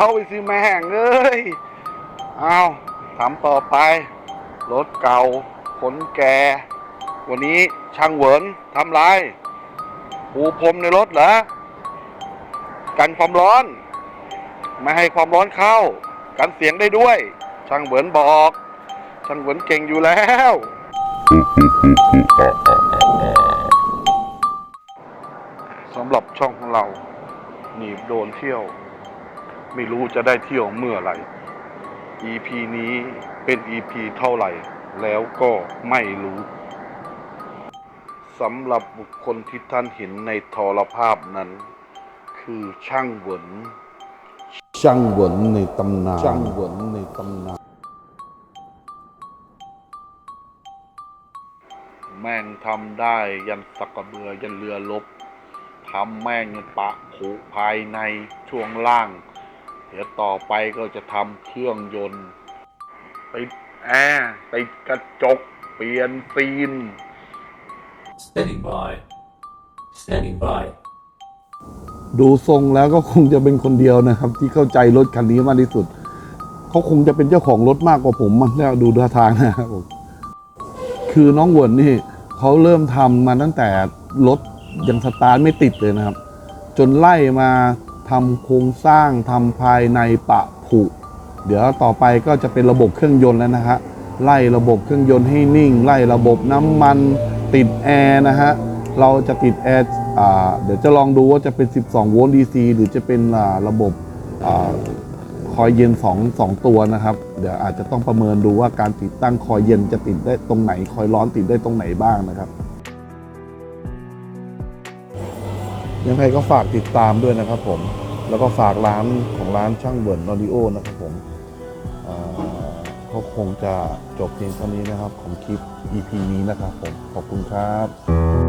เอาไปสิแม่งเอ้ยเอาทำต่อไป รถเก่าขนแก วันนี้ช่างเหวินทำไรปูพรมในรถเหรอ กันความร้อน ไม่ให้ความร้อนเข้า กันเสียงได้ด้วย ช่างเหวินบอก ช่างเหวินเก่งอยู่แล้ว สำหรับช่องของเราหนีบโดนเที่ยว ไม่รู้จะได้เที่ยวเมื่อไหร่ EP นี้เป็น EP เท่าไหร่ แล้วก็ไม่รู้สำหรับบุคคลที่ท่านเห็นในทรภาพนั้น คือช่างเหวินช่างเหวินในตำนานช่างเหวินในตำนาน แม่งทำได้ยันสักกระเบือยันเรือลบทำแม่งยันปะผุภายในช่วงล่าง เดี๋ยวต่อไปก็จะทำเครื่องยนต์ติดแอร์ติดกระจก เปลี่ยนซีน Standing by. Standing by. ดูทรงแล้วก็คงจะเป็นคนเดียวนะครับ ที่เข้าใจรถคันนี้มากที่สุด เขาคงจะเป็นเจ้าของรถมากกว่าผมมันแล้วดูท่าทางนะครับผมคือน้องเหวินนี่เขาเริ่มทำมาตั้งแต่รถยังสตาร์ทไม่ติดเลยนะครับ จนไล่มา ทำโครงสร้างทำภายในปะผุ เดี๋ยวต่อไปก็จะเป็นระบบเครื่องยนต์แล้วนะฮะไล่ระบบเครื่องยนต์ให้นิ่ง ไล่ระบบน้ำมันติดแอร์นะฮะเราจะติดแอร์เดี๋ยวจะลองดูว่าจะเป็น 12 โวลต์ DC หรือจะเป็นระบบอาคอยเย็น 2 2 ตัวนะครับ เดี๋ยวอาจจะต้องประเมินดูว่าการติดตั้งคอยเย็นจะติดได้ตรงไหน คอยร้อนติดได้ตรงไหนบ้างนะครับ ยังไงก็ฝากติดตามด้วยนะครับผม แล้วก็ฝากร้านของร้านช่างเบิร์นออดิโอนะครับผมเขาคงจะจบเพียงเท่านี้นะครับของคลิป EP นี้นะครับผม ขอบคุณครับ